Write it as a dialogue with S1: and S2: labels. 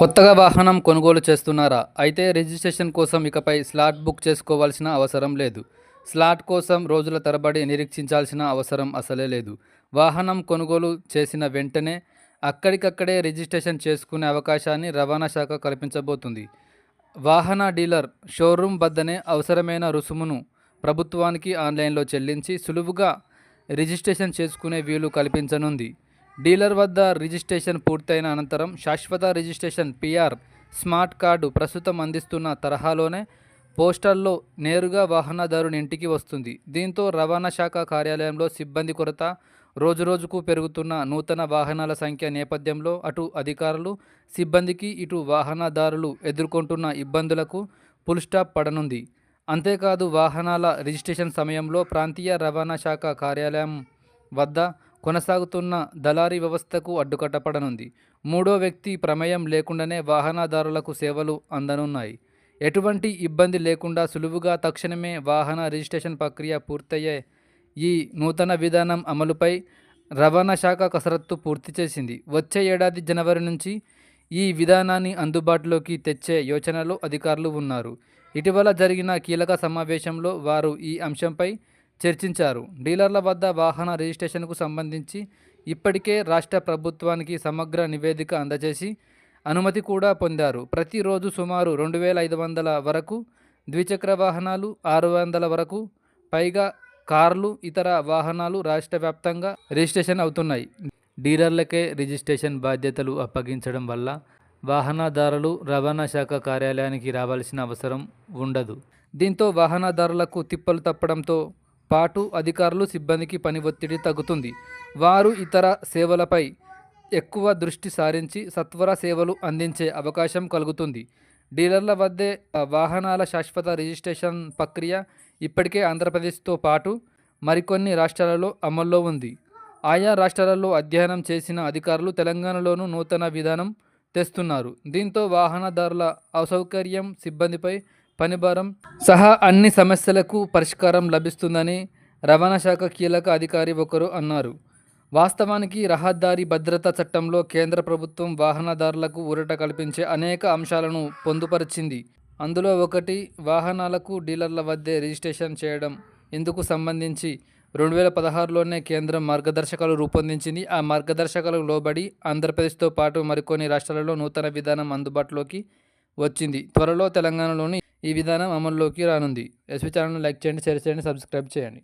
S1: కొత్తగా వాహనం కొనుగోలు చేస్తున్నారా? అయితే రిజిస్ట్రేషన్ కోసం ఇకపై స్లాట్ బుక్ చేసుకోవాల్సిన అవసరం లేదు. స్లాట్ కోసం రోజుల తరబడి నిరీక్షించాల్సిన అవసరం అసలే లేదు. వాహనం కొనుగోలు చేసిన వెంటనే అక్కడికక్కడే రిజిస్ట్రేషన్ చేసుకునే అవకాశాన్ని రవాణా శాఖ కల్పించబోతుంది. వాహన డీలర్ షోరూమ్ వద్దనే అవసరమైన రుసుమును ప్రభుత్వానికి ఆన్లైన్లో చెల్లించి సులువుగా రిజిస్ట్రేషన్ చేసుకునే వీలు కల్పించనుంది. డీలర్ వద్ద రిజిస్ట్రేషన్ పూర్తయిన అనంతరం శాశ్వత రిజిస్ట్రేషన్ పిఆర్ స్మార్ట్ కార్డు ప్రస్తుతం అందిస్తున్న తరహాలోనే పోస్టల్లో నేరుగా వాహనదారుని ఇంటికి వస్తుంది. దీంతో రవాణా శాఖ కార్యాలయంలో సిబ్బంది కొరత రోజురోజుకు పెరుగుతున్న నూతన వాహనాల సంఖ్య నేపథ్యంలో అటు అధికారులు సిబ్బందికి ఇటు వాహనదారులు ఎదుర్కొంటున్న ఇబ్బందులకు పుల్ స్టాప్ పడనుంది. అంతేకాదు వాహనాల రిజిస్ట్రేషన్ సమయంలో ప్రాంతీయ రవాణా శాఖ కార్యాలయం వద్ద కొనసాగుతున్న దళారీ వ్యవస్థకు అడ్డుకట్టపడనుంది మూడో వ్యక్తి ప్రమేయం లేకుండానే వాహనదారులకు సేవలు అందనున్నాయి. ఎటువంటి ఇబ్బంది లేకుండా సులువుగా తక్షణమే వాహన రిజిస్ట్రేషన్ ప్రక్రియ పూర్తయ్యే ఈ నూతన విధానం అమలుపై రవాణా శాఖ కసరత్తు పూర్తి చేసింది. వచ్చే ఏడాది జనవరి నుంచి ఈ విధానాన్ని అందుబాటులోకి తెచ్చే యోచనలో అధికారులు ఉన్నారు. ఇటీవల జరిగిన కీలక సమావేశంలో వారు ఈ అంశంపై చర్చించారు. డీలర్ల వద్ద వాహన రిజిస్ట్రేషన్కు సంబంధించి ఇప్పటికే రాష్ట్ర ప్రభుత్వానికి సమగ్ర నివేదిక అందజేసి అనుమతి కూడా పొందారు. ప్రతిరోజు సుమారు రెండు వేల ఐదు వందల వరకు ద్విచక్ర వాహనాలు ఆరు వందల వరకు పైగా కార్లు ఇతర వాహనాలు రాష్ట్ర వ్యాప్తంగా రిజిస్ట్రేషన్ అవుతున్నాయి. డీలర్లకే రిజిస్ట్రేషన్ బాధ్యతలు అప్పగించడం వల్ల వాహనదారులు రవాణా శాఖ కార్యాలయానికి రావాల్సిన అవసరం ఉండదు. దీంతో వాహనదారులకు తిప్పలు తప్పడంతో పాటు అధికారులు సిబ్బందికి పని ఒత్తిడి తగ్గుతుంది. వారు ఇతర సేవలపై ఎక్కువ దృష్టి సారించి సత్వర సేవలు అందించే అవకాశం కలుగుతుంది. డీలర్ల వద్దే వాహనాల శాశ్వత రిజిస్ట్రేషన్ ప్రక్రియ ఇప్పటికే ఆంధ్రప్రదేశ్తో పాటు మరికొన్ని రాష్ట్రాలలో అమల్లో ఉంది. ఆయా రాష్ట్రాలలో అధ్యయనం చేసిన అధికారులు తెలంగాణలోనూ నూతన విధానం తెస్తున్నారు. దీంతో వాహనదారుల అసౌకర్యం సిబ్బందిపై పనిభారం సహా అన్ని సమస్యలకు పరిష్కారం లభిస్తుందని రవాణా శాఖ కీలక అధికారి ఒకరు అన్నారు. వాస్తవానికి రహదారి భద్రతా చట్టంలో కేంద్ర ప్రభుత్వం వాహనదారులకు ఊరట కల్పించే అనేక అంశాలను పొందుపరిచింది. అందులో ఒకటి వాహనాలకు డీలర్ల వద్దే రిజిస్ట్రేషన్ చేయడం. ఇందుకు సంబంధించి రెండు వేల పదహారులోనే కేంద్రం మార్గదర్శకాలు రూపొందించింది. ఆ మార్గదర్శకాలకు లోబడి ఆంధ్రప్రదేశ్తో పాటు మరికొన్ని రాష్ట్రాలలో నూతన విధానం అందుబాటులోకి వచ్చింది. త్వరలో తెలంగాణలోని ఈ విధానం అమల్లోకి రానుంది. ఎస్వి ఛానల్ను లైక్ చేయండి షేర్ చేయండి సబ్స్క్రైబ్ చేయండి.